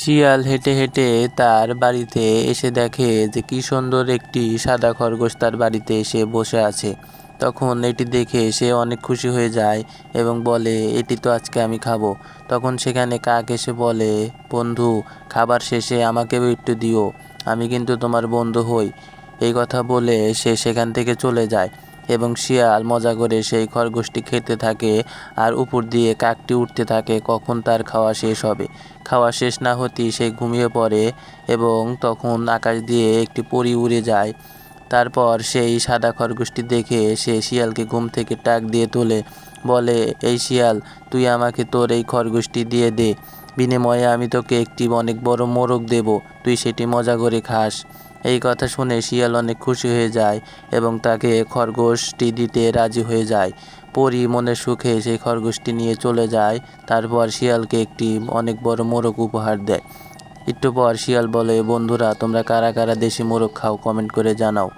শিয়াল হেঁটে হেঁটে তার বাড়িতে এসে দেখে যে কি সুন্দর একটি সাদা খরগোশ তার বাড়িতে এসে বসে আছে। তখন এটি দেখে সে অনেক খুশি হয়ে যায় এবং বলে, এটি তো আজকে আমি খাব। তখন সেখানে কাক এসে বলে, বন্ধু, খাবার শেষে আমাকেও একটু দিও। আমি কিন্তু তোমার বন্ধু হই। এই কথা বলে সে সেখান থেকে চলে যায়। এবং শিয়াল মজা করে সেই খরগোশটি খেতে থাকে আর উপর দিয়ে কাকটি উঠতে থাকে, কখন তার খাওয়া শেষ হবে। খাওয়া শেষ না হতেই সে ঘুমিয়ে পড়ে এবং তখন আকাশ দিয়ে একটি পরি উড়ে যায়। তারপর সেই সাদা খরগোশটি দেখে সে শিয়ালকে ঘুম থেকে টাক দিয়ে তোলে, বলে, এই শিয়াল, তুই আমাকে তোর এই খরগোশটি দিয়ে দে। বিনিময়ে আমি তোকে একটি অনেক বড় মোরগ দেব। তুই সেটি মজা করে খাস। এই কথা শুনে শিয়াল অনেক খুশি হয়ে যায় এবং তাকে খরগোশটি দিতে রাজি হয়ে যায়। পরি মনে সুখে সেই খরগোশটি নিয়ে চলে যায়। তারপর শিয়ালকে একটি অনেক বড় মোরগ উপহার দেয়। একটু পর শিয়াল বলে, বন্ধুরা, তোমরা কারা কারা দেশি মোরগ খাও, কমেন্ট করে জানাও।